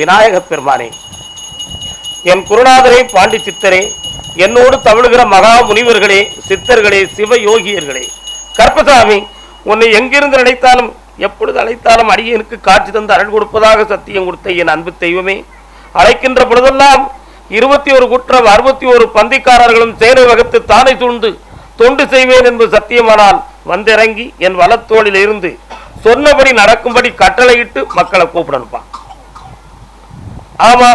விநாயக பெருமானே. என் குருநாதரே பாண்டி சித்தரே என்னோடு தவிழுகிற மகா முனிவர்களே சித்தர்களே சிவ யோகியர்களே. கற்பசாமி உன்னை எங்கிருந்து நினைத்தாலும் எப்பொழுது அழைத்தாலும் அடியனுக்கு காட்சி தந்து அருள் கொடுப்பதாக சத்தியம் கொடுத்த என் அன்பு தெய்வமே. அழைக்கின்ற பொழுதெல்லாம் இருபத்தி ஒரு குற்றம் அறுபத்தி ஒரு பந்திக்காரர்களும் சேனை வகுத்து தானை சூழ்ந்து தொண்டு செய்வேன் என்பது சத்தியமானால் வந்திறங்கி என் வளத்தோளில் இருந்து சொன்னபடி நடக்கும்படி கட்டளையிட்டு மக்களை கூப்பிடணுப்பான் ஆமா.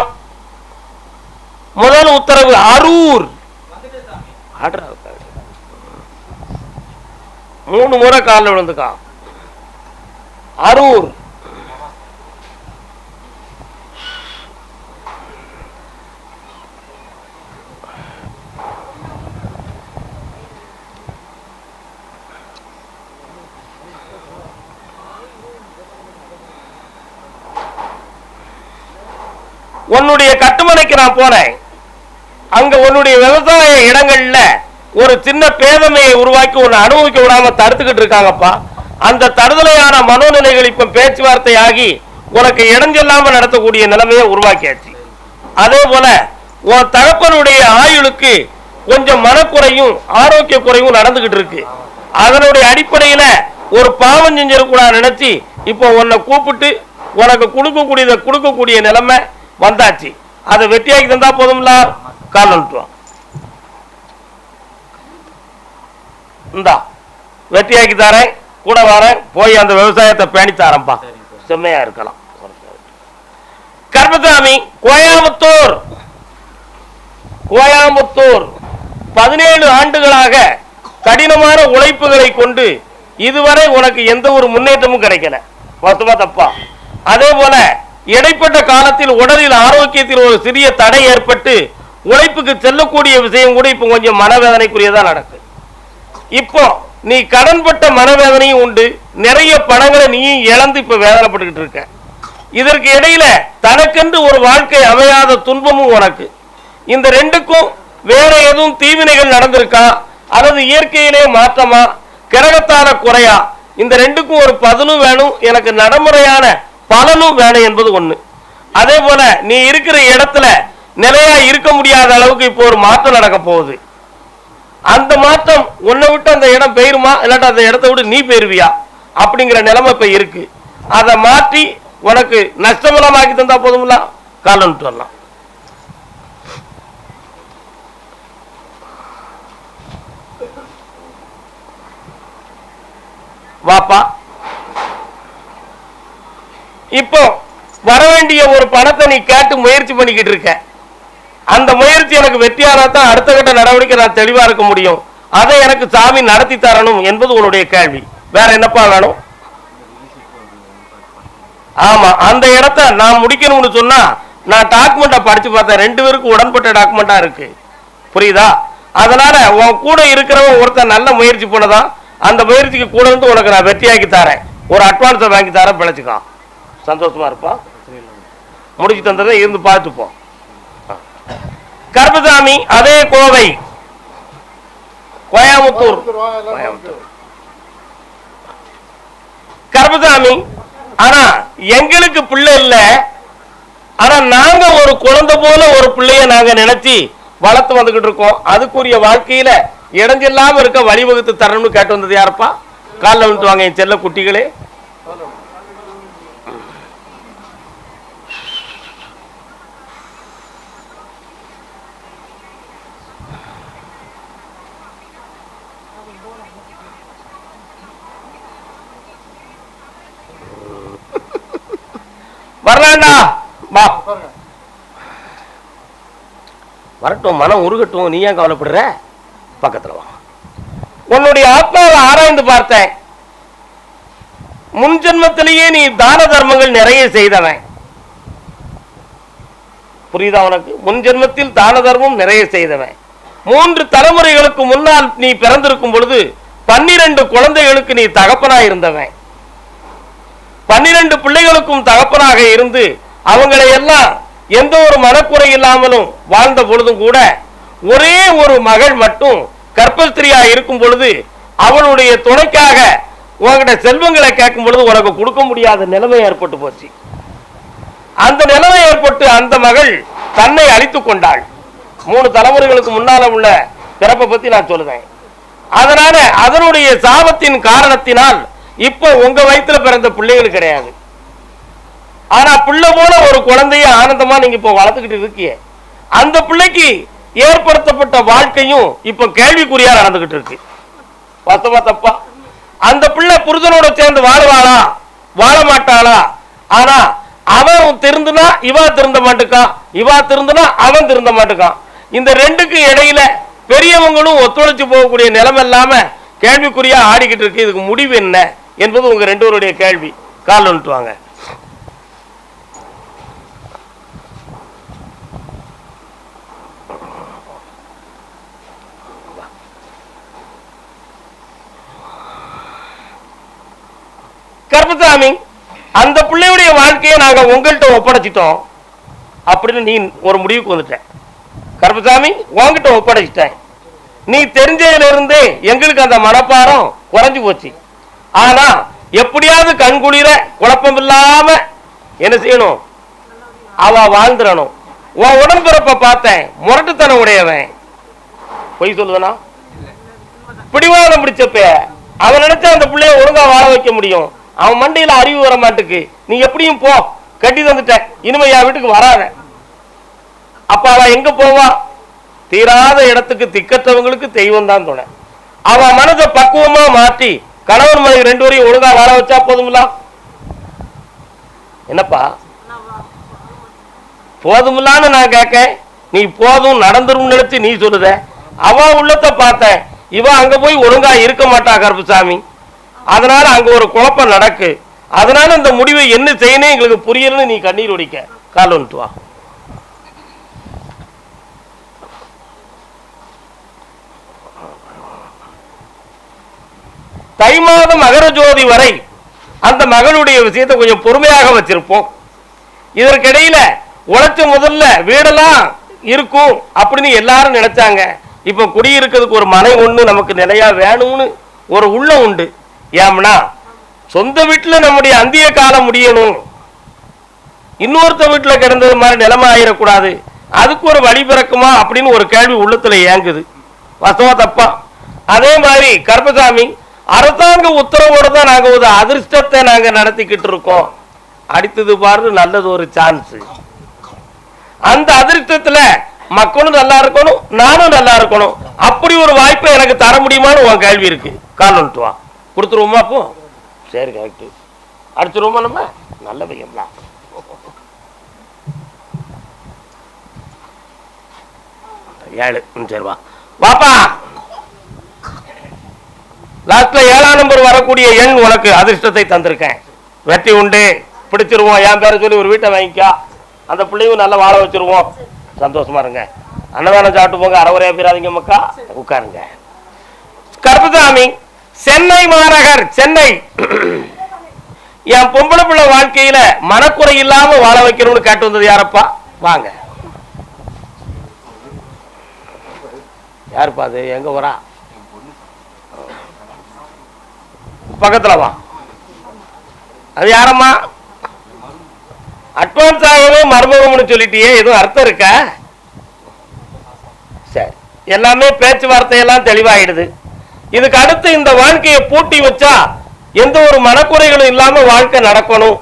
முதல் உத்தரவு அரூர். மூணு முறை காலில் விழுந்துக்கான் அரூர். உன்னுடைய கட்டுமனைக்கு நான் போனேன். அங்க உன்னுடைய விவசாய இடங்கள்ல ஒரு சின்ன பேதமையை உருவாக்கி உன்னை அனுபவிக்க விடாம தடுத்துக்கிட்டு இருக்காங்கப்பா. அந்த தடுதலையான மனோநிலைகள் இப்ப பேச்சுவார்த்தை ஆகி உனக்கு இடைஞ்செல்லாம நடத்தக்கூடிய நிலைமையை உருவாக்கியாச்சு. அதே போல உன் தகப்பனுடைய ஆயுளுக்கு கொஞ்சம் மனக்குறையும் ஆரோக்கிய குறையும் நடந்துகிட்டு இருக்கு. அதனுடைய அடிப்படையில ஒரு பாவம் செஞ்சிடக்கூடாது நினைச்சு இப்போ உன்னை கூப்பிட்டு உனக்கு கொடுக்கக்கூடியதை கொடுக்கக்கூடிய நிலைமை வந்தாச்சு. அதை வெட்டியாக்கி தந்தா போதும்ல? கால் அழுத்துவோம் இந்தா வெட்டியாக்கி தரேன் கூட வரேன் போய் அந்த விவசாயத்தை பேணி தரேன்ப்பா செம்மையா இருக்கலாம். கர்மசாமி கோயாமுத்தூர். கோயாமுத்தூர். பதினேழு ஆண்டுகளாக கடினமான உழைப்புகளை கொண்டு இதுவரை உனக்கு எந்த ஒரு முன்னேற்றமும் கிடைக்கல. மொத்தமா தப்பா அதே போல இடைப்பட்ட காலத்தில் உடலில் ஆரோக்கியத்தில் ஒரு சிறிய தடை ஏற்பட்டு உழைப்புக்கு செல்லக்கூடிய விஷயம் கூட இப்போ கொஞ்சம் மனவேதனைக்குரியதாக நடக்கு. இப்போ நீ கடன்பட்ட மனவேதனையும் உண்டு நிறைய பணங்களை நீயும் இழந்து இப்போ வேதனைப்பட்டுக்கிட்டு இருக்க. இதற்கு இடையில தனக்கென்று ஒரு வாழ்க்கை அமையாத துன்பமும் உனக்கு. இந்த ரெண்டுக்கும் வேற எதுவும் தீவினைகள் நடந்திருக்கா? அல்லது இயற்கையிலே மாற்றமா? கிரகத்தால குறையா? இந்த ரெண்டுக்கும் ஒரு பதிலும் வேணும். எனக்கு நடைமுறையான பலனும் வேணும் என்பது ஒண்ணு. அதே போல நீ இருக்கிற இடத்துல நிலையா இருக்க முடியாத அளவுக்கு இப்போ ஒரு மாற்றம் நடக்க போகுது. அந்த மாற்றம் உன்னை விட்டு அந்த இடம் பெயருமா? இல்லாட்டா அந்த இடத்த விட்டு நீ பெயருவியா? அப்படிங்கிற நிலைமை இப்போ இருக்கு. அதை மாற்றி உனக்கு நஷ்டமலமாக்கி தந்தா போதும்ல காலன்ட்டு வரலாம். வாப்பா. இப்போ வர வேண்டிய ஒரு பணத்தை நீ கேட்டு முயற்சி பண்ணிக்கிட்டு இருக்க. அந்த முயற்சி எனக்கு வெற்றியானா தான் அடுத்த கட்ட நடவடிக்கை நான் தெளிவா இருக்க முடியும். அதை எனக்கு சாமி நடத்தி தரணும் என்பது உன்னுடைய கேள்வி. வேற என்னப்பா வேணும்? ஆமா அந்த இடத்த நான் முடிக்கணும்னு சொன்னா நான் டாக்குமெண்ட்டை படிச்சு பார்த்தேன். ரெண்டு பேருக்கும் உடன்பட்ட டாக்குமெண்டா இருக்கு. புரியுதா? அதனால உன் கூட இருக்கிறவன் ஒருத்தன் நல்ல முயற்சி பண்ணதான் அந்த முயற்சிக்கு கூட இருந்து உனக்கு நான் வெற்றியாக்கி தரேன். ஒரு அட்வான்ஸை வாங்கி தரேன் பிழைச்சிக்கான் சந்தோஷமா இருப்பா முடிச்சு தந்ததை இருந்து பார்த்துப்போம். கருப்பசாமி அதே கோவை. கோயம்புத்தூர். கோயம்புத்தூர் கருப்பசாமி ஆனா எங்களுக்கு பிள்ளை இல்ல. ஆனா நாங்க ஒரு குழந்தை போல ஒரு பிள்ளைய நாங்க நினைச்சு வளர்த்து வந்துகிட்டு இருக்கோம். அதுக்குரிய வாழ்க்கையில இடைஞ்சில்லாம இருக்க வழிவகுத்து தரணும்னு கேட்டு வந்தது யாருப்பா? காலில் விழுந்து வாங்க என் செல்ல குட்டிகளே. வரலாண்டா. வா. வரட்டும் மனம் உருகட்டும். நீ ஏன் கவலைப்படுற? பக்கத்துல வா. உன்னுடைய ஆத்மாவை ஆராய்ந்து பார்த்தேன். முன் ஜென்மத்திலேயே நீ தான தர்மங்கள் நிறைய செய்தவன். புரியுதா உனக்கு? முன் ஜென்மத்தில் தான தர்மம் நிறைய செய்தவன். மூன்று தலைமுறைகளுக்கு முன்னால் நீ பிறந்திருக்கும் பொழுது பன்னிரண்டு குழந்தைகளுக்கு நீ தகப்பனாய் இருந்தவன் பன்னிரண்டு பிள்ளைகளுக்கும் தகப்பனாக இருந்து அவங்களை எல்லாம் எந்த ஒரு மனக்குறை இல்லாமலும் வாழ்ந்த பொழுதும் கூட ஒரே ஒரு மகள் மட்டும் கர்ப்பஸ்திரியா இருக்கும் பொழுது அவளுடைய துணைக்காக உன்கிட்ட செல்வங்களை கேட்கும் பொழுது உனக்கு கொடுக்க முடியாத நிலைமை ஏற்பட்டு போச்சு. அந்த நிலைமை ஏற்பட்டு அந்த மகள் தன்னை அழித்துக் கொண்டாள். மூணு தலைமுறைகளுக்கு முன்னால உள்ள பிறப்பை பத்தி நான் சொல்லுவேன் அதனால அதனுடைய சாபத்தின் காரணத்தினால் இப்போ உங்க வயித்துல பிறந்த பிள்ளைகள் கிடையாது. ஆனா பிள்ளை போல ஒரு குழந்தைய ஆனந்தமா நீங்க இப்போ வளர்த்துக்கிட்டு இருக்கீங்க. அந்த பிள்ளைக்கு ஏற்படுத்தப்பட்ட வாழ்க்கையும் இப்ப கேள்விக்குறியா நடந்துகிட்டு இருக்கு. வாஸ்தவா தப்பா அந்த பிள்ளை புருஷனோட சேர்ந்து வாழ்வாளா? வாழ மாட்டாளா ஆனா அவன் திருந்துனா இவா திருந்த மாட்டுக்கான் இவா திருந்துனா அவன் திருந்த மாட்டுக்கான் இந்த ரெண்டுக்கு இடையில பெரியவங்களும் ஒத்துழைச்சு போகக்கூடிய நிலைமை இல்லாம கேள்விக்குறியா ஆடிக்கிட்டு இருக்கு. இதுக்கு முடிவு என்ன? என்பது உங்க ரெண்டோருடைய கேள்வி. கால் வந்துட்டு வாங்க கருப்பசாமி அந்த பிள்ளையுடைய வாழ்க்கையை நாங்க உங்கள்கிட்ட ஒப்படைச்சிட்டோம் அப்படின்னு நீ ஒரு முடிவுக்கு வந்துட்டேன் கருப்பசாமி உங்ககிட்ட ஒப்படைச்சிட்டேன். நீ தெரிஞ்சதுல இருந்தே எங்களுக்கு அந்த மனப்பாரம் குறைஞ்சு போச்சு. ஆனா எப்படியாவது கண்குளிர குழப்பம் இல்லாம என்ன செய்யணும்? அவ வாழ்ந்துடணும் உன் உடன்பிறப்ப பார்த்தேன் முரட்டுத்தனம் உடையவன். பொய் சொல்லுவனா பிடிவாதம் பிடிச்சப்ப அவன் நினைச்சா அந்த பிள்ளைய ஒழுங்கா வாழ வைக்க முடியும். அவன் மண்டையில அறிவு வர மாட்டுக்கு நீ எப்படியும் போ கட்டி தந்துட்ட இனிமே என் வீட்டுக்கு வராத. அப்ப அவன் எங்க போவா? தீராத இடத்துக்கு திக்கற்றவங்களுக்கு தெய்வம் தான் துணை. அவன் மனதை பக்குவமா மாற்றி கணவன் மனைவி ரெண்டு வரையும் ஒழுங்கா வாழ வச்சா போதும்ல? என்னப்பா? போதுமில்லான்னு நான் கேட்க நீ போதும் நடந்துரும் நினைச்சு நீ சொல்லுத. அவ உள்ளத்தை பார்த்தேன். இவ அங்க போய் ஒழுங்கா இருக்க மாட்டா கருப்புசாமி. அதனால அங்க ஒரு குழப்பம் நடக்கு. அதனால இந்த முடிவை என்ன செய்யணும் எங்களுக்கு புரியலன்னு நீ கண்ணீர் ஒடிக்க. கால் வந்துட்டு வா. தை மாதம் மகர ஜோதி வரை அந்த மகளுடைய விஷயத்தை கொஞ்சம் பொறுமையாக வச்சிருப்போம். இதற்கிடையில உழைச்ச முதல்ல வீடெல்லாம் இருக்கும் அப்படின்னு எல்லாரும் நினைச்சாங்க. இப்ப குடியிருக்கிறதுக்கு ஒரு மனை ஒண்ணு நமக்கு நிலையா வேணும்னு ஒரு உள்ளம் உண்டு. ஏம்னா சொந்த வீட்டுல நம்முடைய அந்திய காலம் முடியணும். இன்னொருத்த வீட்டுல கிடந்தது மாதிரி நிலைமை ஆயிடக்கூடாது அதுக்கு ஒரு வழி பிறக்குமா அப்படின்னு ஒரு கேள்வி உள்ளத்துல ஏங்குது. வசவா தப்பா. அதே மாதிரி கருப்பசாமி அரசாங்க உத்தரவோடு தான் நாங்க ஒரு அதிர்ஷ்டத்தை நாங்க நடத்திக்கிட்டு இருக்கோம். அடுத்தது பாரு நல்லது ஒரு சான்ஸ் அந்த அதிர்ஷ்டத்தில் மக்களும் நல்லா இருக்கணும் நானும் நல்லா இருக்கணும். அப்படி ஒரு வாய்ப்பை எனக்கு தர முடியுமான்னு உன் கேள்வி இருக்கு. கால் வா. கொடுத்துருவோமா அப்போ? சரி கரெக்டு அடிச்சிருவோமா நம்ம? நல்ல பையன்லாம் ஏழு சரி வா. வாப்பா! லாஸ்ட்ல ஏழாம் நம்பர் வரக்கூடிய எண் உனக்கு அதிர்ஷ்டத்தை தந்திருக்கேன். வெற்றி உண்டு பிடிச்சிருவோம் என் பேரை சொல்லி ஒரு வீட்டை வாங்கிக்கா. அந்த பிள்ளையும் நல்லா வாழ வச்சிருவோம். சந்தோஷமா இருங்க. அன்னதானம் சாப்பிட்டு போங்க அறவுரையா போயிடாதீங்க மக்கா. உட்காருங்க. கருப்புசாமி சென்னை மாநகர் சென்னை. என் பொம்பளை பிள்ளை வாழ்க்கையில மனக்குறை இல்லாம வாழ வைக்கணும்னு கேட்டு வந்தது யாரப்பா? வாங்க. யாருப்பா அது? எங்க வரா பக்கத்தில் வா. அது யாரம்மா? அட்வான்ஸ் ஆகணும் மர்மகம்னு சொல்லிட்டியே எதுவும் அர்த்தம் இருக்கா? சரி. எல்லாமே பேச்சுவார்த்தையெல்லாம் தெளிவாயிடுது. இதுக்கு அடுத்து இந்த வாழ்க்கையை பூட்டி வச்சா எந்த ஒரு மனக்குறைகளும் இல்லாம வாழ்க்கை நடக்கணும்.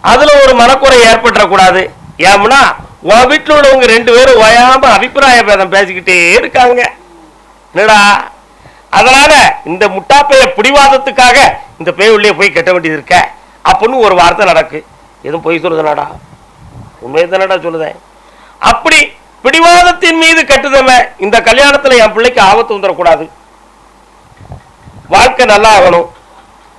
அதுல ஒரு மனக்குறை ஏற்பட்டுறக்கூடாது. ஏம்னா உன் வீட்டில் உள்ளவங்க ரெண்டு பேரும் ஓயாம அபிப்பிராய பேதம் பேசிக்கிட்டே இருக்காங்க. என்னடா? அதனால இந்த முட்டாப்பைய பிடிவாதத்துக்காக இந்த பேய் உள்ளே போய் கட்ட வேண்டியது இருக்க. அப்படின்னு ஒரு வார்த்தை நடக்கு. எதுவும் பொய் சொல்லுதுனாடா? உண்மையை தானடா சொல்லுதேன் அப்படி பிடிவாதத்தின் மீது கட்டுதமே இந்த கல்யாணத்துல என் பிள்ளைக்கு ஆபத்து வந்துடக்கூடாது. வாழ்க்கை நல்லா ஆகணும்.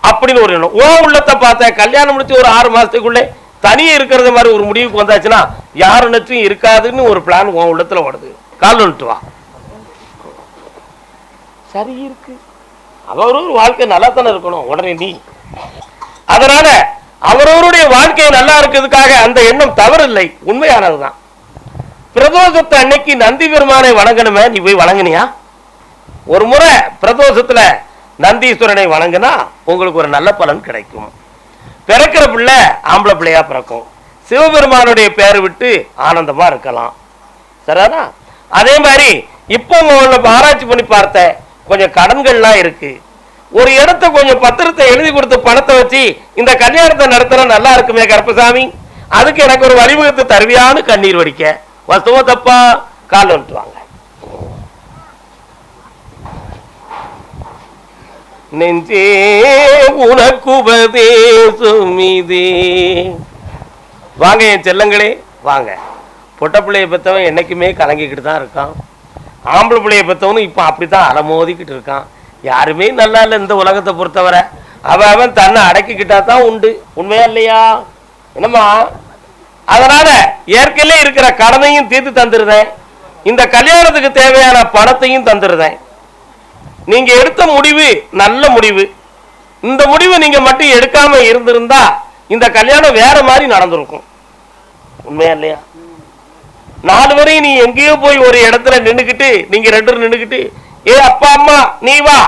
அப்படின்னு ஒரு எண்ணம். ஓ உள்ளத்தை பார்த்தேன் கல்யாணம் முடிச்சு ஒரு ஆறு மாசத்துக்குள்ளே தனியே இருக்கிறது மாதிரி ஒரு முடிவுக்கு வந்தாச்சுன்னா யாரு நச்சும் இருக்காதுன்னு ஒரு பிளான் உன் உள்ளத்துல ஓடுது. கால் வந்துட்டு வா. சரி இருக்கு. அவரவர் வாழ்க்கை நல்லா தானே இருக்கணும் உடனே நீ. அதனால அவரவருடைய வாழ்க்கை நல்லா இருக்கிறதுக்காக அந்த எண்ணம் தவறில்லை உண்மையானதுதான். பிரதோஷத்தை அன்னைக்கு நந்தி பெருமானை வணங்கணுமே நீ போய் வணங்குனியா? ஒரு முறை பிரதோஷத்துல நந்தீஸ்வரனை வணங்குனா உங்களுக்கு ஒரு நல்ல பலன் கிடைக்கும். பிறக்கிற பிள்ளை ஆம்பளை பிள்ளையா பிறக்கும். சிவபெருமானுடைய பேரை விட்டு ஆனந்தமா இருக்கலாம். சரிதானா? அதே மாதிரி இப்போ உங்களை ஆராய்ச்சி பண்ணி பார்த்தேன். கொஞ்சம் கடன்கள்லாம் இருக்கு. ஒரு இடத்த கொஞ்சம் பத்திரத்தை எழுதி கொடுத்து பணத்தை வச்சு இந்த கல்யாணத்தை நடத்தினா நல்லா இருக்குமே கருப்பசாமி. அதுக்கு எனக்கு ஒரு வழிவகுத்து தருவியான்னு கண்ணீர் வடிக்க. வஸ்துவ தப்பா கால் வந்துட்டுவாங்க நெஞ்சே உனக்குபதேசுமிதே வாங்க என் செல்லங்களே வாங்க. பொட்ட பிள்ளைய பெற்றவன் என்னைக்குமே கலங்கிக்கிட்டு தான் இருக்கான். ஆம்பளை பிள்ளைய பெற்றவனும் இப்போ அப்படி தான் அலமோதிக்கிட்டு இருக்கான். யாருமே நல்லா இல்லை இந்த உலகத்தை பொறுத்தவரை. அவன் அவன் தன்னை அடக்கிக்கிட்டா தான் உண்டு. உண்மையா இல்லையா? என்னம்மா? அதனால ஏற்கனவே இருக்கிற கடனையும் தீர்த்து தந்துருதேன். இந்த கல்யாணத்துக்கு தேவையான பணத்தையும் தந்துருதேன். நீங்க எடுத்த முடிவு நல்ல முடிவு. இந்த முடிவு நீங்க மட்டும் எடுக்காம இருந்திருந்தா இந்த கல்யாணம் வேற மாதிரி நடந்திருக்கும். உண்மையா இல்லையா? நாலு வரையும் நீ எங்கேயோ போய் ஒரு இடத்துல நின்றுக்கிட்டு நீங்க ரெண்டு நின்றுக்கிட்டு ஏ அப்பா அம்மா நீ வா.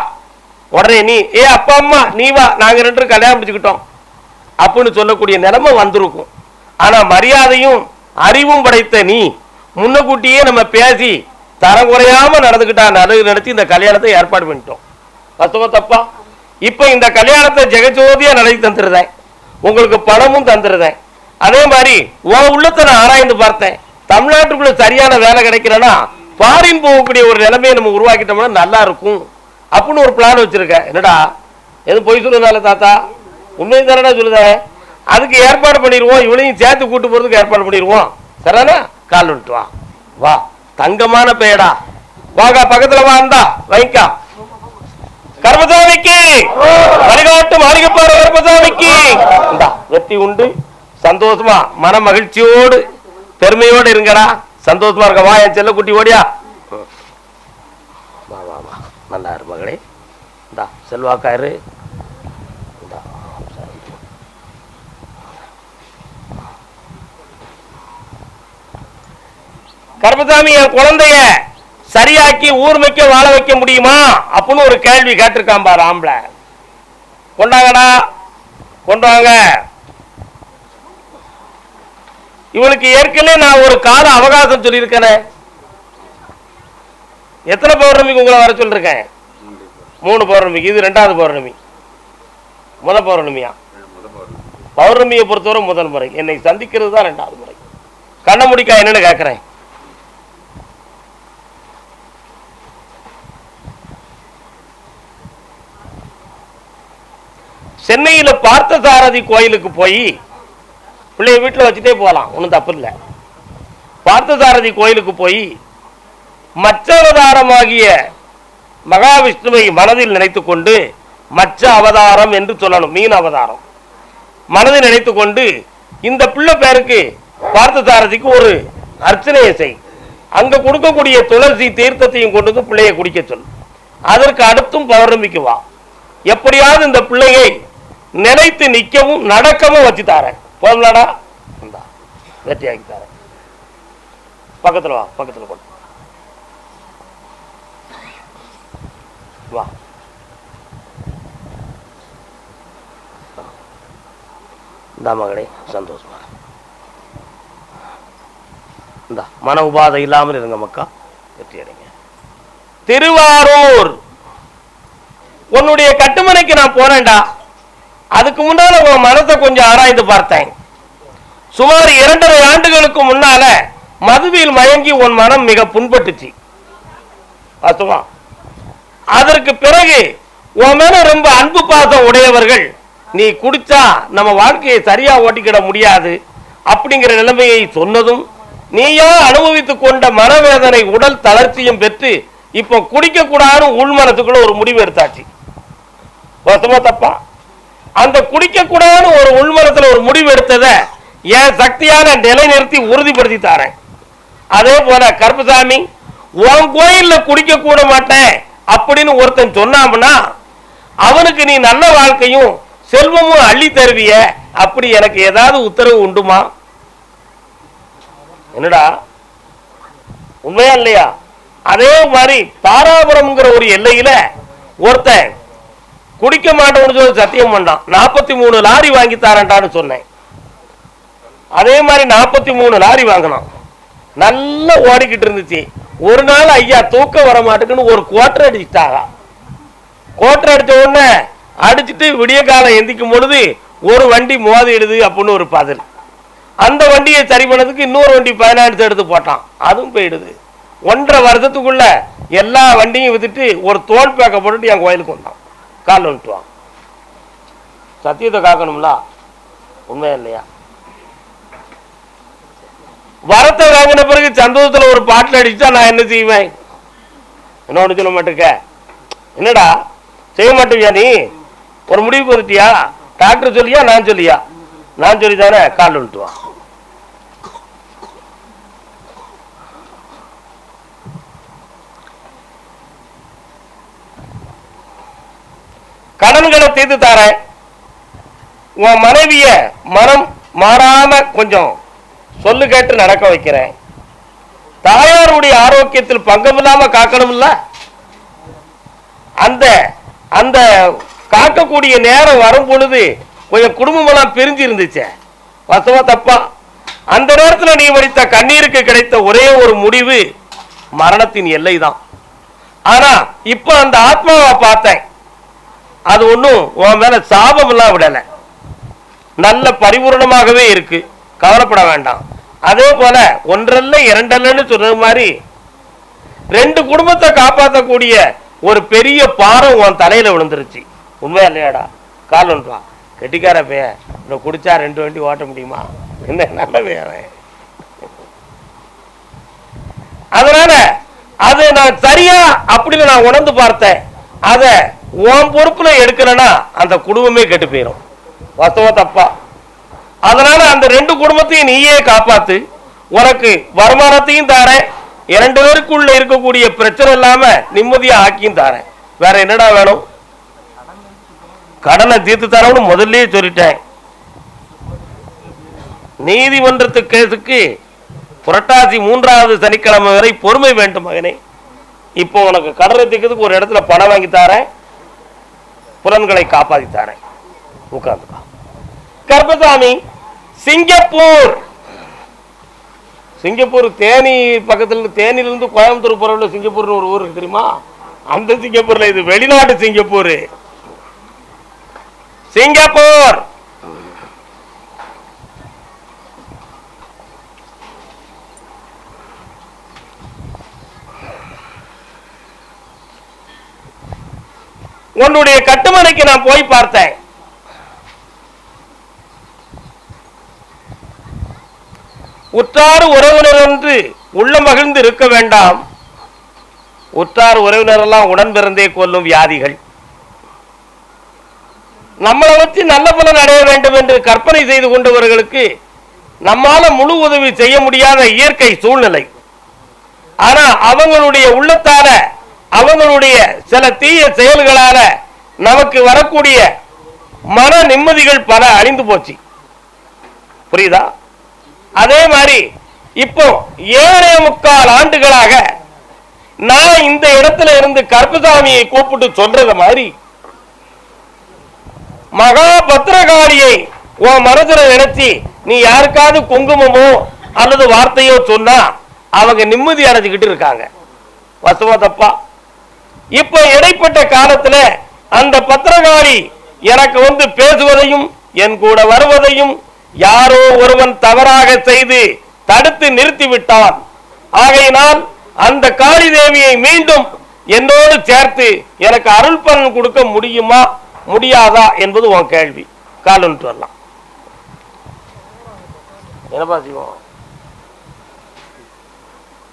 உடனே நீ ஏ அப்பா அம்மா நீ வா. நாங்க ரெண்டு கல்யாணம் முடிச்சுக்கிட்டோம். அப்படின்னு சொல்லக்கூடிய நிலைமை வந்திருக்கும். ஆனா மரியாதையும் அறிவும் படைத்த நீ முன்னக்கூட்டியே நம்ம பேசி தரம் குறையாம நடந்துக்கிட்டா நல்லது நடத்தி இந்த கல்யாணத்தை ஏற்பாடு பண்ணிட்டோம். தத்துவ தப்பா? இப்போ இந்த கல்யாணத்தை ஜெகஜோதியா நடத்தி தந்துடுதேன் உங்களுக்கு பணமும் தந்துடுதேன் அதே மாதிரி உன் உள்ளத்தை நான் ஆராய்ந்து பார்த்தேன். தமிழ்நாட்டுக்குள்ள சரியான வேலை கிடைக்கலன்னா ஃபாரின் போகக்கூடிய ஒரு நிலைமையை நம்ம உருவாக்கிட்டோம்னா நல்லா இருக்கும். அப்படின்னு ஒரு பிளான் வச்சிருக்கேன் என்னடா? எதுவும் பொய் சொல்லுனால தாத்தா? உண்மையும் தானடா சொல்லுதேன் அதுக்கு ஏற்பாடு பண்ணிடுவோம். இவனையும் சேர்த்து கூட்டு போறதுக்கு ஏற்பாடு பண்ணிடுவோம். சரிதானே? கால் விட்டு வா. வா. தங்கமான பெயடா வாகா பக்கத்துல வா இந்தா. வைக்கா. கர்மசாமிக்கு! வழிகாட்டு மாளிகைப்பாறை கர்மசாமிக்கு! இந்தா வெற்றி உண்டு. சந்தோஷமா மன மகிழ்ச்சியோடு பெருமையோடு இருங்கடா. சந்தோஷமா இருக்க வா என் செல்ல குட்டி ஓடியா. வா வா வா. நல்லா இரு மகளே. இந்தா செல்வாக்காரு இந்தா கர்மசாமி என் குழந்தைய சரியாக்கி ஊர் வைக்க வாழ வைக்க முடியுமா? அப்படின்னு ஒரு கேள்வி கேட்டிருக்கான் ராம்ல ஆம்பளை. கொண்டாங்கடா. கொண்டு வாங்க. இவளுக்கு ஏற்கனவே நான் ஒரு கால அவகாசம் சொல்லியிருக்கேனே. எத்தனை பௌர்ணமிக்கு உங்களை வர சொல்லிருக்கேன்? மூணு பௌர்ணமிக்கு இது ரெண்டாவது பௌர்ணமி. முத பௌர்ணமியா? பௌர்ணமியை பொறுத்தவரை முதல் முறை. என்னை சந்திக்கிறது தான் ரெண்டாவது முறை. கண்ண முடிக்கா என்னன்னு கேட்கிறேன் சென்னையில் பார்த்தசாரதி கோயிலுக்கு போய் பிள்ளைய வீட்டில் வச்சுட்டே போகலாம். ஒன்றும் தப்பு இல்லை. பார்த்தசாரதி கோயிலுக்கு போய் மச்ச அவதாரமாகிய மகாவிஷ்ணுவை மனதில் நினைத்து கொண்டு மச்ச அவதாரம் என்று சொல்லணும். மீன் அவதாரம். மனதில் நினைத்து கொண்டு இந்த பிள்ளை பேருக்கு பார்த்தசாரதிக்கு ஒரு அர்ச்சனையை செய். அங்கே கொடுக்கக்கூடிய துளசி தீர்த்தத்தையும் கொண்டு வந்து பிள்ளையை குடிக்க சொல். அதற்கு அடுத்தும் பௌர்ணமிக்கு வா. எப்படியாவது இந்த பிள்ளையை நினைத்து நிற்கவும் நடக்கவும் வச்சு தாரேன். போதும்லாடா இந்தா வெற்றியாக்கி தரேன். பக்கத்துல வா பக்கத்துல கொண்டு வா. இந்தா மகளே சந்தோஷமா இந்தா மன உபாதை இல்லாமல் இருங்க மக்கா. வெற்றி அடைங்க. திருவாரூர். உன்னுடைய கட்டுமனைக்கு நான் போறேன்டா. அதுக்கு முன்னால உன் மனத்தை கொஞ்சம் ஆராய்ந்து பார்த்தேன். சுமார் இரண்டரை ஆண்டுகளுக்கு முன்னால மதுவில் மயங்கி உன் மனம் மிக புண்பட்டுச்சு. வாஸ்தவா அதற்கு பிறகு உன் மேல ரொம்ப அன்பு பாசம் உடையவர்கள் நீ குடிச்சா நம்ம வாழ்க்கையை சரியா ஓட்டிக்கிட முடியாது அப்படிங்கிற நிலைமையை சொன்னதும் நீயா அனுபவித்துக் கொண்ட மனவேதனை உடல் தளர்ச்சியும் பெற்று இப்போ குடிக்க கூடாதுன்னு உள்மனத்துக்குள்ள ஒரு முடிவு எடுத்தாச்சு. தப்பா? அந்த குடிக்கக்கூடாதுன்னு ஒரு உள்மனத்தில் ஒரு முடிவு எடுத்ததை என் சக்தியான நிலைநிறுத்தி உறுதிப்படுத்தி தாரேன் அதே போல கருப்பசாமி உன் கோயில்ல குடிக்க கூட மாட்டேன் அப்படின்னு ஒருத்தன் சொன்னாம்னா அவனுக்கு நீ நல்ல வாழ்க்கையும் செல்வமும் அள்ளி தருவிய அப்படி எனக்கு ஏதாவது உத்தரவு உண்டுமா? என்னடா? உண்மையா இல்லையா? அதே மாதிரி தாராபுரம்ங்கிற ஒரு எல்லையில ஒருத்தன் குடிக்க மாட்டோம்னு சொல்லி சத்தியம் பண்ணான் நாற்பத்தி மூணு லாரி வாங்கி தாரேன்டான்னு சொன்னேன். அதே மாதிரி நாற்பத்தி மூணு லாரி வாங்கினோம். நல்லா ஓடிக்கிட்டு இருந்துச்சு. ஒரு நாள் ஐயா தூக்கம் வர மாட்டேங்குன்னு ஒரு குவார்டர் அடிச்சிட்டாங்க. குவார்டர் அடித்த உடனே அடிச்சிட்டு விடிய காலம் எந்திக்கும் பொழுது ஒரு வண்டி மோதிடுது அப்படின்னு ஒரு பதில். அந்த வண்டியை சரி பண்ணதுக்கு இன்னொரு வண்டி பதினாயிரத்து எடுத்து போட்டான். அதுவும் போயிடுது. ஒன்றரை வருஷத்துக்குள்ள எல்லா வண்டியும் வித்துட்டு ஒரு தோல் பேக்க போட்டுட்டு என் கோயிலுக்கு வந்தான். கால் விட்டுவான் சத்தியத்தை காக்கணும்ல? உண்மையா இல்லையா? வரத்தை வாங்கின பிறகு சந்தோஷத்துல ஒரு பாட்டில் அடிச்சா நான் என்ன செய்வேன்? இன்னொன்று சொல்ல மாட்டேக்க. என்னடா? செய்ய மாட்டேவியா நீ? ஒரு முடிவுக்கு வந்துட்டியா? டாக்டர் சொல்லியா? நான் சொல்லியா? நான் சொல்லி தானே கால் விழுத்துவான் கடன்களை தீர்த்து தாரேன். உன் மனைவிய மனம் மாறாம கொஞ்சம் சொல்லு கேட்டு நடக்க வைக்கிறேன். தாயாருடைய ஆரோக்கியத்தில் பங்கமில்லாம காக்கணும்ல? அந்த அந்த காக்கக்கூடிய நேரம் வரும் பொழுது கொஞ்சம் குடும்பமெல்லாம் பிரிஞ்சு இருந்துச்சே. வசமா தப்பா. அந்த நேரத்தில் நீ வடித்த கண்ணீருக்கு கிடைத்த ஒரே ஒரு முடிவு மரணத்தின் எல்லை தான் ஆனா இப்ப அந்த ஆத்மாவை பார்த்தேன். அது ஒன்றும் உன் மேல சாபமெல்லாம் விடலை. நல்ல பரிபூரணமாகவே இருக்கு. கவலைப்பட வேண்டாம். அதே போல ஒன்றல்ல இரண்டல்லன்னு சொன்னது மாதிரி ரெண்டு குடும்பத்தை காப்பாற்றக்கூடிய ஒரு பெரிய பாரம் உன் தலையில விழுந்துருச்சு. உண்மையா இல்லையாடா? கால் ஒன்றா கெட்டிக்கார பைய இவ்வளோ குடிச்சா ரெண்டு வண்டி ஓட்ட முடியுமா? என்ன நல்ல பையன் அதனால அது நான் சரியா அப்படின்னு நான் உணர்ந்து பார்த்தேன். அதை உன் பொறுப்புல எடுக்கலன்னா அந்த குடும்பமே கெட்டு போயிடும் வாஸ்தவா தப்பா. அதனால அந்த ரெண்டு குடும்பத்தையும் நீயே காப்பாத்து. உனக்கு வருமானத்தையும் தாரேன். இரண்டு பேருக்குள்ள இருக்கக்கூடிய பிரச்சனை இல்லாம நிம்மதியா ஆக்கியும் தாரேன். வேற என்னடா வேணும்? கடனை தீர்த்து தரணும்னு முதல்லயே சொல்லிட்டேன். நீதிமன்றத்து கேஸுக்கு புரட்டாசி மூன்றாவது சனிக்கிழமை வரை பொறுமை வேண்டும் மகனே. இப்போ உனக்கு கடனை தீர்க்கிறதுக்கு ஒரு இடத்துல பணம் வாங்கி தாரேன். புலன்களை காப்பாத்தி உட்கார்ந்துக்கா. கர்பசாமி சிங்கப்பூர். சிங்கப்பூர் தேனி பக்கத்தில் தேனியிலிருந்து கோயம்புத்தூர் போறவுல சிங்கப்பூர்னு ஒரு ஊர் தெரியுமா? அந்த சிங்கப்பூர்ல இது வெளிநாட்டு சிங்கப்பூர். சிங்கப்பூர். உன்னுடைய கட்டுமனைக்கு நான் போய் பார்த்தேன். உற்றார் உறவினர் என்று உள்ள மகிழ்ந்து இருக்க வேண்டாம். உற்றார் உறவினரெல்லாம் எல்லாம் உடன்பிறந்தே கொல்லும் வியாதிகள். நம்மளை வச்சு நல்ல பலன் அடைய வேண்டும் என்று கற்பனை செய்து கொண்டவர்களுக்கு நம்மால முழு உதவி செய்ய முடியாத இயற்கை சூழ்நிலை. ஆனா அவங்களுடைய உள்ளத்தால அவங்களுடைய சில தீய செயல்களால நமக்கு வரக்கூடிய மன நிம்மதிகள் பல அழிந்து போச்சு. புரியுதா? அதே மாதிரி இப்போ ஏழே முக்கால் ஆண்டுகளாக நான் இந்த இடத்துல இருந்து கருப்பசாமியை கூப்பிட்டு சொல்றது மாதிரி மகா பத்திரகாளியை உன் மனசுல நினைச்சு நீ யாருக்காவது குங்குமமோ அல்லது வார்த்தையோ சொன்னா அவங்க நிம்மதி அடைஞ்சுக்கிட்டு இருக்காங்க. வசமா தப்பா? இப்ப இடைப்பட்ட காலத்துல அந்த பத்திரகாரி எனக்கு வந்து பேசுவதையும் என் கூட வருவதையும் யாரோ ஒருவன் தவறாக செய்து தடுத்து நிறுத்திவிட்டான். ஆகையினால் அந்த காளி தேவியை மீண்டும் என்னோடு சேர்த்து எனக்கு அருள் பலன் கொடுக்க முடியுமா முடியாதா என்பது உன் கேள்வி. காலன்ட்டு வரலாம். என்னப்பா சிவம்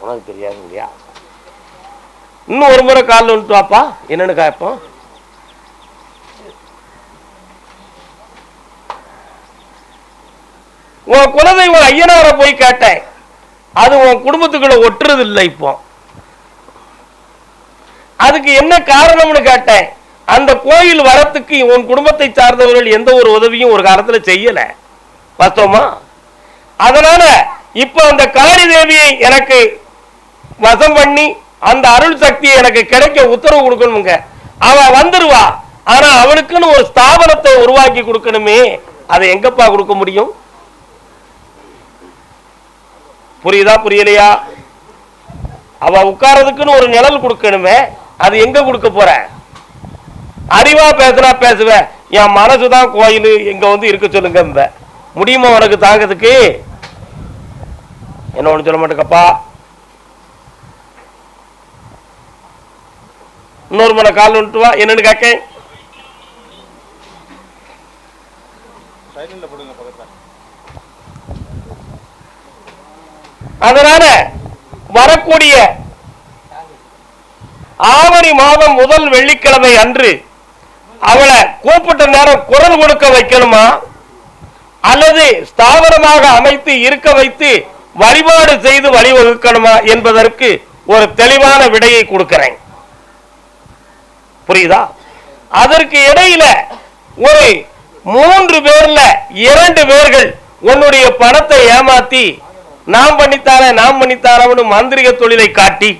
உனக்கு தெரியாது இல்லையா இன்னும் ஒரு முறை காலில் வந்துட்டு வாப்பா. என்னன்னு காய்ப்போம் உன் குலதெய்வம் ஐயனாரை போய் கேட்டேன். அது உன் குடும்பத்துக்குள்ள ஒட்டுறது இல்லை இப்போ. அதுக்கு என்ன காரணம்னு கேட்டேன். அந்த கோயில் வரத்துக்கு உன் குடும்பத்தை சார்ந்தவர்கள் எந்த ஒரு உதவியும் ஒரு காலத்துல செய்யல. வாஸ்தவமா அதனால இப்போ அந்த காளி தேவியை எனக்கு வசம் பண்ணி அந்த அருள் சக்தியை எனக்கு கிடைக்க உத்தரவு கொடுக்கணுங்க அவ வந்துருவா. ஆனா அவனுக்குன்னு ஒரு ஸ்தாபனத்தை உருவாக்கி கொடுக்கணுமே. அதை எங்கப்பா கொடுக்க முடியும்? புரியுதா புரியலையா? அவ உட்காரதுக்குன்னு ஒரு நிழல் கொடுக்கணுமே. அது எங்க கொடுக்க போற? அறிவா பேசுனா பேசுவேன் என் மனசுதான் கோயில். எங்க வந்து இருக்க சொல்லுங்க முடியுமா உனக்கு தாங்கிறதுக்கு என்ன ஒண்ணு சொல்ல மாட்டேக்கப்பா இன்னொரு மனை கால் விட்டு வா. என்னன்னு கேட்கேன் அதனால வரக்கூடிய ஆவணி மாதம் முதல் வெள்ளிக்கிழமை அன்று அவளை கூப்பிட்ட நேரம் குரல் கொடுக்க வைக்கணுமா? அல்லது ஸ்தாபனமாக அமைத்து இருக்க வைத்து வழிபாடு செய்து வழிவகுக்கணுமா என்பதற்கு ஒரு தெளிவான விடையை கொடுக்கிறேன். புரியுதா? அதற்கு இடையில ஒரு மூன்று பேர்ல இரண்டு பேர்கள் உன்னுடைய பணத்தை ஏமாத்தி நாம் பண்ணித்தாரேன் நாம் பண்ணித்தாரவனு மாந்திரிக தொழிலை காட்டி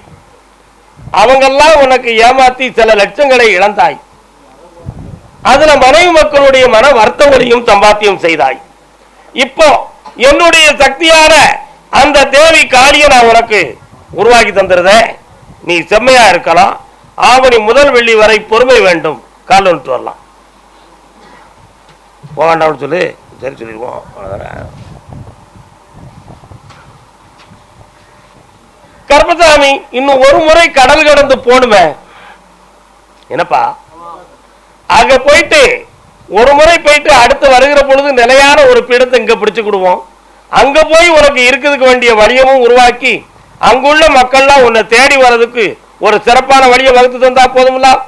அவங்கெல்லாம் உனக்கு ஏமாத்தி சில லட்சங்களை இழந்தாய். அதுல மனைவி மக்களுடைய மன வருத்தங்களையும் சம்பாத்தியம் செய்தாய். இப்போ என்னுடைய சக்தியான அந்த தேவி காளியை நான் உனக்கு உருவாக்கி தந்துருதேன் நீ செம்மையா இருக்கலாம். ஆவணி முதல் வெள்ளி வரை பொறுமை வேண்டும். கால் வந்துட்டு வரலாம். போக வேண்டாம்னு சொல்லு சரி சொல்லிடுவோம். கர்மசாமி இன்னும் ஒரு முறை கடல் கடந்து போணுமே என்னப்பா? அங்க போயிட்டு ஒரு முறை போயிட்டு அடுத்து வருகிற பொழுது நிலையான ஒரு பீடத்தை இங்க பிடிச்சுக்கிடுவோம் அங்க போய் உனக்கு இருக்கிறதுக்கு வேண்டிய வழியமும் உருவாக்கி அங்குள்ள மக்கள்லாம் உன்னை தேடி வர்றதுக்கு ஒரு சிறப்பான வழியை வகுத்து தந்தா போதும்ல?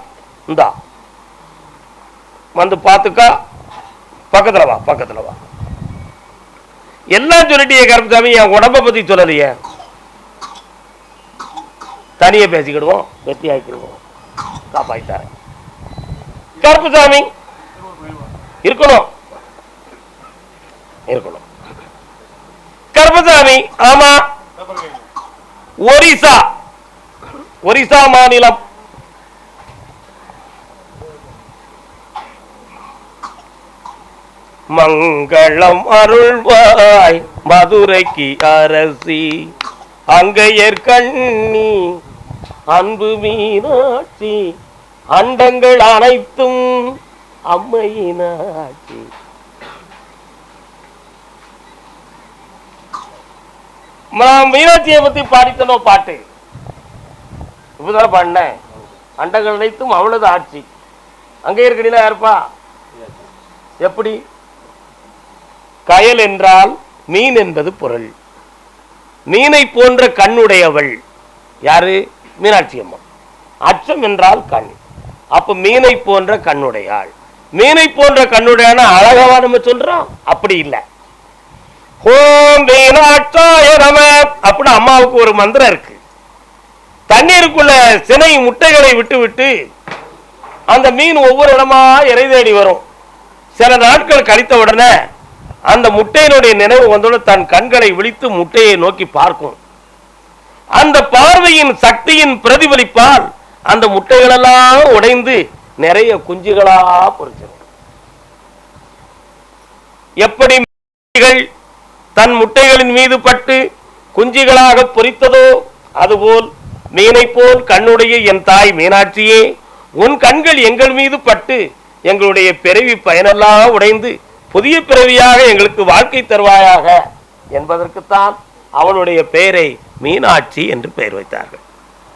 இந்தா. வந்து பார்த்துக்கா. பக்கத்துல வா பக்கத்துல வா. எல்லாம் சொல்லிட்டே கருப்பசாமி? என் உடம்ப பத்தி சொல்லலையே. தனியே பேசிக்கிடுவோம் வெற்றி ஆக்கிடுவோம் காப்பாய்த்தாரேன் கருப்புசாமி இருக்கணும். இருக்கணும். கருப்பசாமி ஆமா. ஒரிசா. ஒரிசா மாநிலம். மங்களம் அருள்வாய் மதுரைக்கு அரசி. அங்கையர் கண்ணி அன்பு மீனாட்சி அண்டங்கள் அனைத்தும் அம்மையினாட்சி. நான் மீனாட்சியை பத்தி பாடித்தனோ பாட்டு? இப்போதான் பாடினேன் அண்டங்கள் அனைத்தும் அவளது ஆட்சி. அங்கே இருக்கடினா யாருப்பா? எப்படி? கயல் என்றால் மீன் என்பது பொருள். மீனை போன்ற கண்ணுடையவள் யாரு? மீனாட்சி அம்மா அச்சம் என்றால் கண். அப்ப மீனை போன்ற கண்ணுடையாள். மீனை போன்ற கண்ணுடையான அழகவா நம்ம சொல்றோம்? அப்படி இல்லை. ஹோம் மீனாட்சாய நம அப்படின்னு அம்மாவுக்கு ஒரு மந்திரம் இருக்கு. தண்ணீருக்குள்ள சினை முட்டைகளை விட்டு விட்டு அந்த மீன் ஒவ்வொரு இடமா இறை தேடி வரும். சில நாட்கள் கழித்த உடனே அந்த முட்டையினுடைய நினைவு வந்தவுடன் தன் கண்களை விழித்து முட்டையை நோக்கி பார்க்கும். அந்த பார்வையின் சக்தியின் பிரதிபலிப்பால் அந்த முட்டைகளெல்லாம் உடைந்து நிறைய குஞ்சுகளா பொறிச்சிடும். எப்படி தன் முட்டைகளின் மீது பட்டு குஞ்சுகளாக பொரித்ததோ அதுபோல் மீனை போல் கண்ணுடைய என் தாய் மீனாட்சியே உன் கண்கள் எங்கள் மீது பட்டு எங்களுடைய பிறவி பயனெல்லாம் உடைந்து புதிய பிறவியாக எங்களுக்கு வாழ்க்கை தருவாயாக என்பதற்குத்தான் அவளுடைய பெயரை மீனாட்சி என்று பெயர் வைத்தார்கள்.